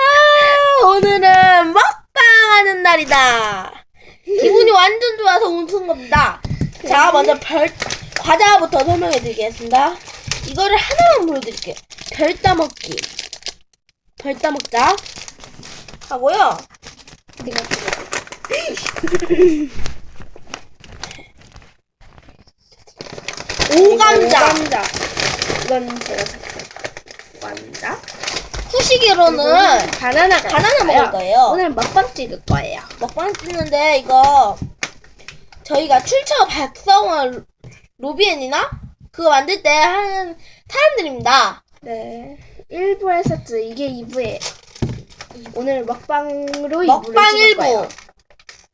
아, 오늘은 먹방하는 날이다. 기분이 완전 좋아서 웃은 겁니다. 자, 먼저 별 과자부터 설명해드리겠습니다. 이거를 하나만 보여드릴게요. 별 따먹기. 별 따먹자. 하고요. 오감자. 오감자. 이건 제가 샀어요. 바나나가 바나나 있어요. 먹을 거예요. 오늘 먹방 찍을 거예요. 먹방 찍는데 이거 저희가 출처 박성원 로비엔이나 그거 만들 때 하는 사람들입니다. 네. 1부의 세트, 이게 2부에 오늘 먹방으로 먹방 2부를 찍을 1부. 거예요.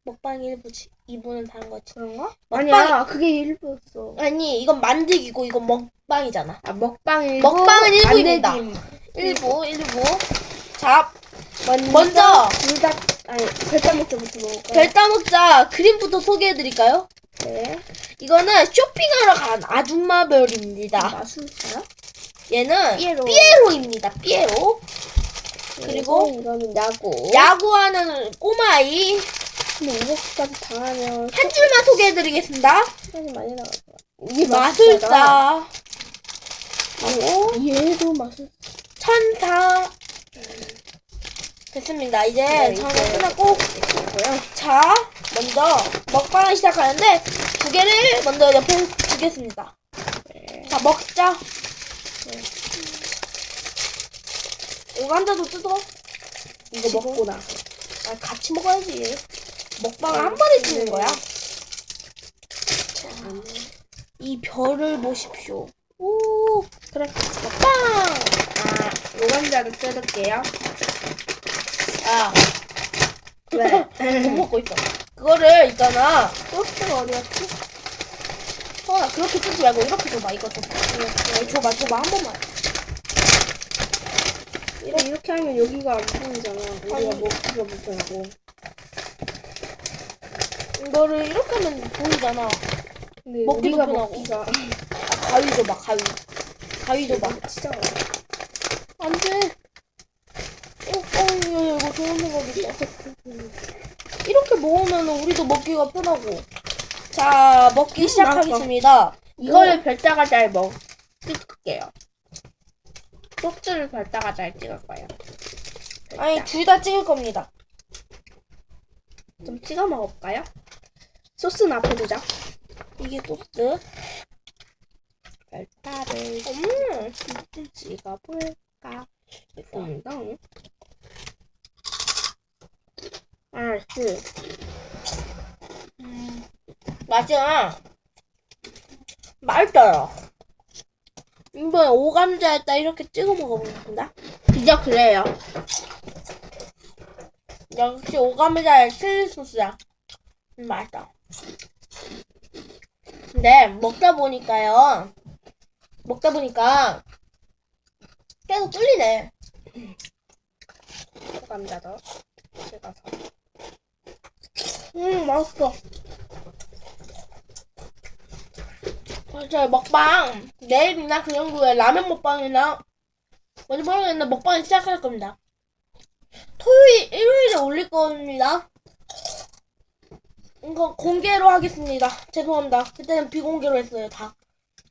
먹방 1부지. 2부는 다른 거지. 그런가? 먹방- 아니야, 그게 1부였어. 아니, 이건 만들기고 이건 먹방이잖아. 아, 먹방 1부. 먹방은 일부입니다. 만들기 1부, 1부. 자, 먼저, 먼저 둘 다, 아니, 별다목부터 먹을까요? 별따먹자 그림부터 소개해드릴까요? 네. 이거는 쇼핑하러 간 아줌마 별입니다. 마술사요? 얘는 삐에로. 삐에로입니다. 삐에로. 그리고 이거는 야구. 야구하는 꼬마아이 근데 이거까지 당하면 한 줄만 소개해드리겠습니다. 시간이 많이 나가죠. 이 마술사, 그리고 얘도 마술. 천사. 됐습니다. 이제 네, 저는 이제 끝났고. 자 먼저 먹방을 시작하는데 두 개를 먼저 옆에 두겠습니다. 네. 자 먹자. 오감자도 뜯어. 이거 먹고 나서. 아, 같이 먹어야지. 먹방을 한 번에 찍는 거야. 이 별을 보십시오. 오, 그래. 먹방! 아, 노감자를 뜯을게요. 아, 왜? 못 먹고 있어. 그거를 있잖아. 소스가 어디 갔지? 어, 그렇게 뜯지 말고 이렇게 줘봐, 이거 줘. 이거 줘봐, 줘봐, 한 번만. 이렇게, 이렇게 하면 여기가 안 보이잖아. 우리가 아니. 먹기가 불편하고. 이거를 이렇게 하면 보이잖아. 근데 먹기도 우리가 편하고. 먹기가 아, 가위 줘봐, 가위. 가위 줘봐. 진짜 안 돼. 어, 어, 이거, 이거 좋은 생각이다. 이렇게 먹으면 우리도 먹기가 편하고. 자, 먹기 음, 시작하겠습니다. 이거를 별다가 잘 먹, 찍을게요. 소스를 별다가 잘 찍을 거예요. 아니, 둘 다 찍을 겁니다. 좀 찍어 먹어볼까요? 소스는 앞에 두자. 이게 소스. 별다를 음, 찍어 볼 까? 엉덩. 아, 그, 맞아. 맛있어요. 이번에 오감자에다 이렇게 찍어 먹어보겠습니다. 진짜 그래요. 역시 오감자의 칠리 소스야. 음, 맛있다. 근데 먹다 보니까요. 먹다 보니까 계속 뚫리네. 감자도 찍어서. 음, 맛있어. 맞아요, 먹방. 내일이나 그 정도에 라면 먹방이나, 뭔지 모르겠는데 먹방 시작할 겁니다. 토요일, 일요일에 올릴 겁니다. 이거 공개로 하겠습니다. 죄송합니다. 그때는 비공개로 했어요, 다.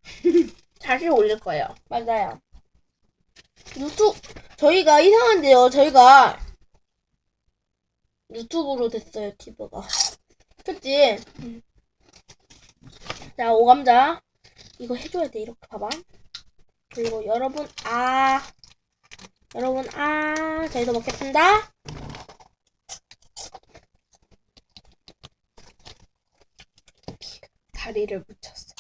다시 올릴 거예요. 맞아요. 유튜브, 저희가 이상한데요. 저희가 유튜브로 됐어요, 티브가. 그치? 자, 오감자. 이거 해줘야 돼, 이렇게 봐봐. 그리고 여러분, 아. 여러분, 아. 저희도 먹겠습니다. 다리를 묻혔어.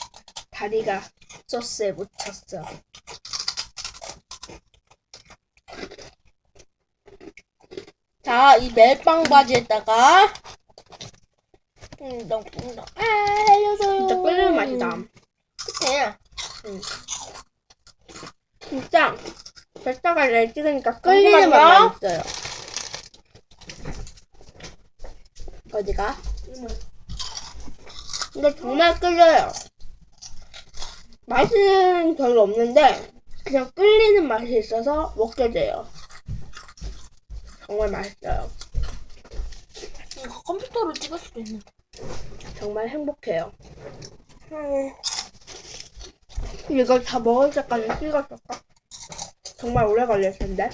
다리가 소스에 묻혔어. 자, 이 멜빵 바지에다가. 웅덩웅덩. 아, 알려줘요. 진짜 끓는 맛이다. 그치? 진짜 별다가 잘 찍으니까 잠시만요. 맛만 있어요. 어디가? 근데 정말 끌려요. 맛은 별로 없는데 그냥 끓이는 맛이 있어서 먹게 돼요. 정말 맛있어요. 이거 컴퓨터로 찍을 수도 있는데. 정말 행복해요. 음, 이걸 다 먹을 때까지 찍었을까? 정말 오래 걸릴 텐데.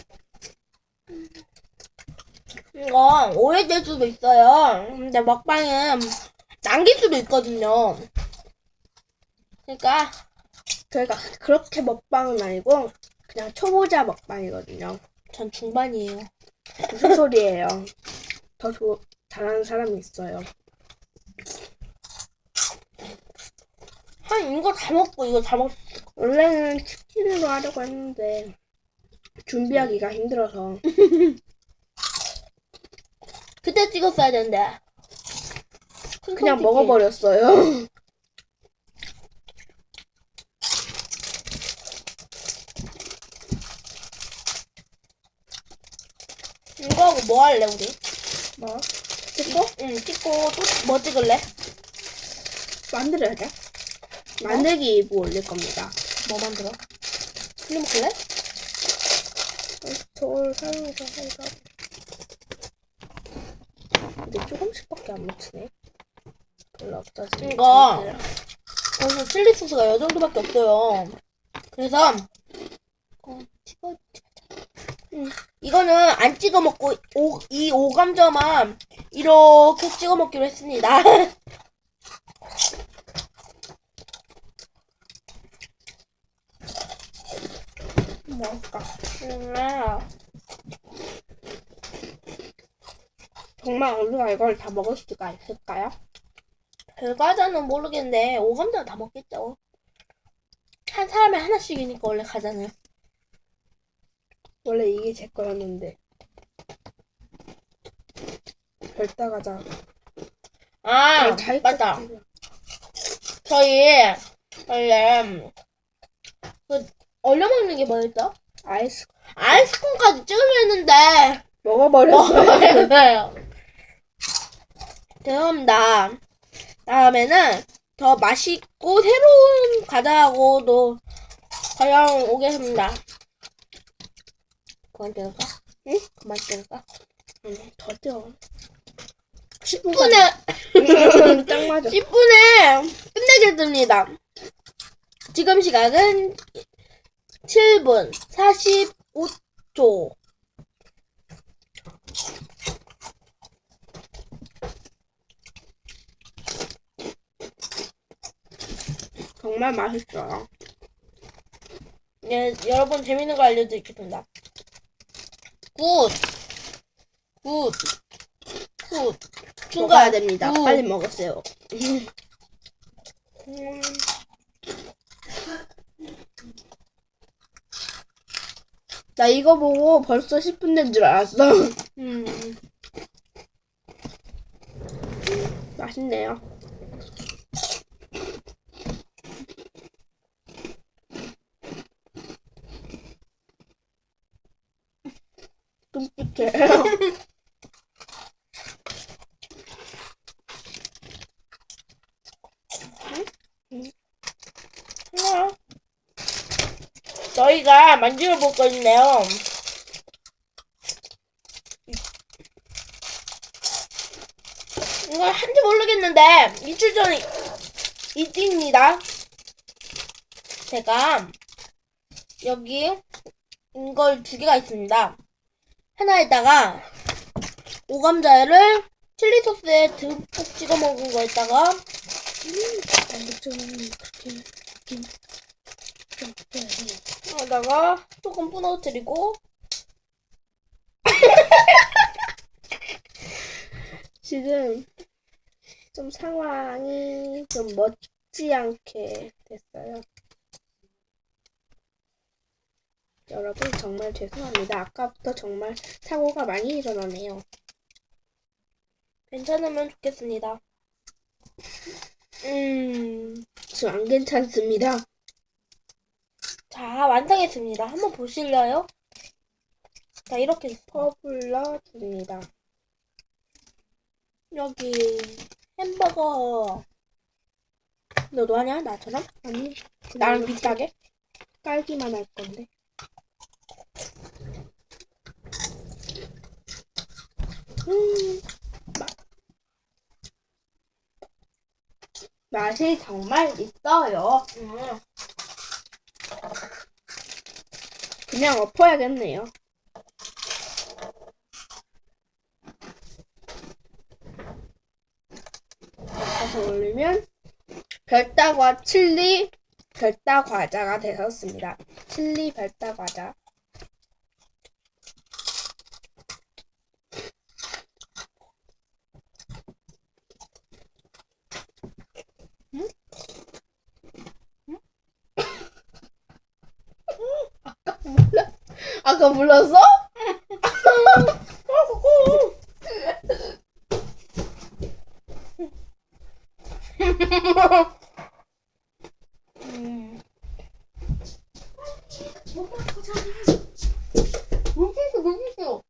이거 오래될 수도 있어요. 근데 먹방은 남길 수도 있거든요. 그러니까 저희가 그렇게 먹방은 아니고 그냥 초보자 먹방이거든요. 전 중반이에요. 무슨 소리예요? 더 조, 잘하는 사람이 있어요. 한 이거 다 먹고 이거 다 먹. 원래는 치킨으로 하려고 했는데 준비하기가 힘들어서 그때 찍었어야 되는데. 큰 그냥. 먹어버렸어요. 이거 하고 뭐 할래 우리? 뭐? 찍고 응 찍고 또 뭐 찍을래? 만들어야 돼. 만들기 일부 올릴 겁니다. 뭐 만들어? 필름 클래? 돌 사용해서 해서 근데 조금씩밖에 안 묻히네. 별로 없어지네. 이거. 거기서 칠리 소스가 이 정도밖에 없어요. 그래서 어, 찍어 음, 이거는 안 찍어 먹고 오, 이 오감자만 이렇게 찍어 먹기로 했습니다. 뭐 할까? 음, 정말 우리가 이걸 다 먹을 수가 있을까요? 별과자는 모르겠는데 오감자는 다 먹겠죠. 한 사람에 하나씩이니까 원래 가잖아요. 원래 이게 제 거였는데. 별따 가자. 아 자기 맞다. 거지. 저희 원래 그 얼려 먹는 게 뭐였죠? 아이스 아이스콘까지 찍으려 했는데 먹어버렸어요. 먹어요. 죄송합니다. 다음에는 더 맛있고 새로운 과자하고도 과연 오겠습니다. 그만 찍을까? 응? 그만 찍을까? 응, 더 뛰어. 10분에 딱 맞아. 10분에 끝내겠습니다. 지금 시각은 7분 45초. 정말 맛있어요. 예, 여러분 재밌는 거 알려드리겠습니다. 굿, 굿, 굿. 먹어야 됩니다. 굿. 빨리 먹었어요. 음, 나 이거 보고 벌써 10분 된 줄 알았어. 음, 맛있네요. 하나. 저희가 만들어 볼 건데요. 이거 한지 모르겠는데 이틀 전에 이띠입니다. 제가 여기 이걸 두 개가 있습니다. 하나에다가 오감자를 칠리 소스에 듬뿍 찍어 먹은 거에다가 좀 그렇게 좀 여기다가 조금 부어뜨리고 지금 좀 상황이 좀 멋지 않게 됐어요. 여러분 정말 죄송합니다. 아까부터 정말 사고가 많이 일어나네요. 괜찮으면 좋겠습니다. 음, 지금 안 괜찮습니다. 자 완성했습니다. 한번 보실래요? 자 이렇게 퍼블러 줍니다. 여기 햄버거 너도 하냐 나처럼? 아니 나랑 이렇게 비슷하게? 깔기만 할 건데. 음, 맛. 맛이 정말 있어요. 음. 그냥 엎어야겠네요. 엎어서 올리면 별다과 칠리 별다 과자가 되었습니다. 칠리 별다 과자. 아까 불렀어? 음. 물기있어 물기있어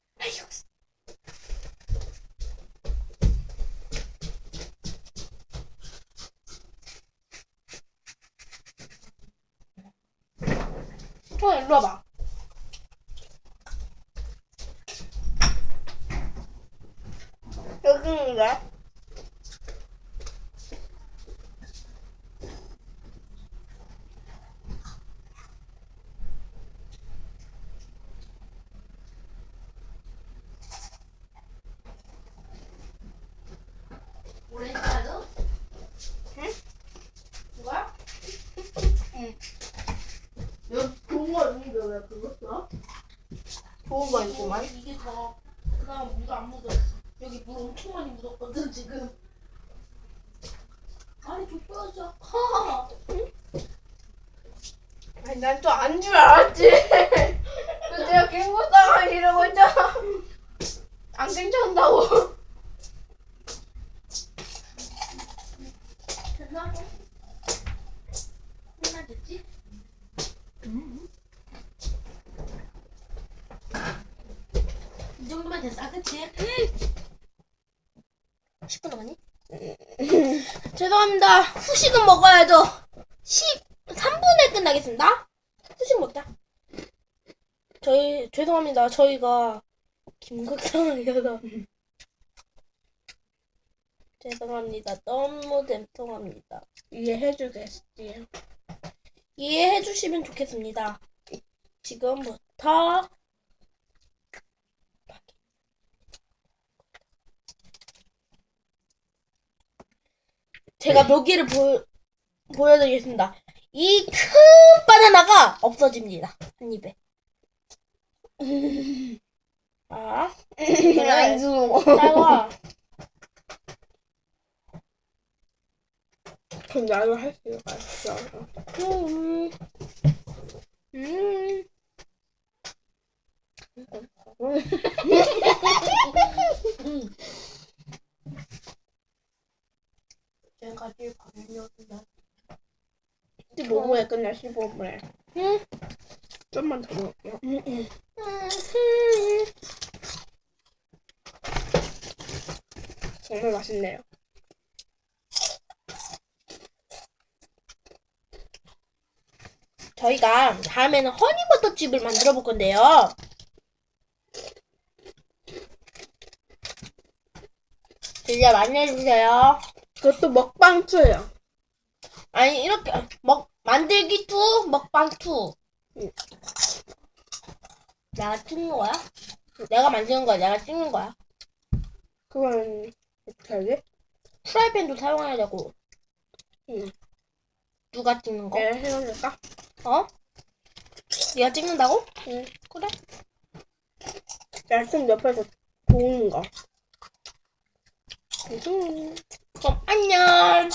형 일로 와봐. 여기인가? 좋은 거 있구만. 이게 더 그다음 물안 묻어. 여기 물 엄청 많이 묻었거든 지금. 아니 좀 보여줘. 아니 난 또 안 줄 알았지 또 내가 갱고상을 이러고 있잖아 안 괜찮다고 됐나? 얼마 됐지? 이 정도면 됐어, 아, 그치? 10분 남았니? 죄송합니다. 후식은 먹어야죠. 13분에 끝나겠습니다. 후식 먹자. 저희, 죄송합니다. 저희가 김국상이라서. 죄송합니다. 너무 죄송합니다. 이해해 주겠지요 이해해 주시면 좋겠습니다. 지금부터 제가 몇 개를 보, 보여드리겠습니다. 이 큰 바나나가 없어집니다. 한 입에. 아, 이수 먹어 그럼 나도 할수 있어 음, 음. 제가지 반려는 15분에 끝내 15분에 응. 좀만 더 먹을게요 정말 맛있네요 저희가 다음에는 허니버터칩을 만들어 볼 건데요. 진짜 많이 해주세요. 그것도 먹방 투예요 아니 이렇게 먹 만들기 투 먹방 투. 응. 내가 찍는 거야? 내가 만드는 거야. 내가 찍는 거야. 그건 어떻게 하지? 프라이팬도 사용해야 되고. 응. 누가 찍는 거? 내가 해놓을까? 어? 네가 찍는다고? 응. 그래. 내가 좀 옆에서 보는 거 음. 그럼 안녕.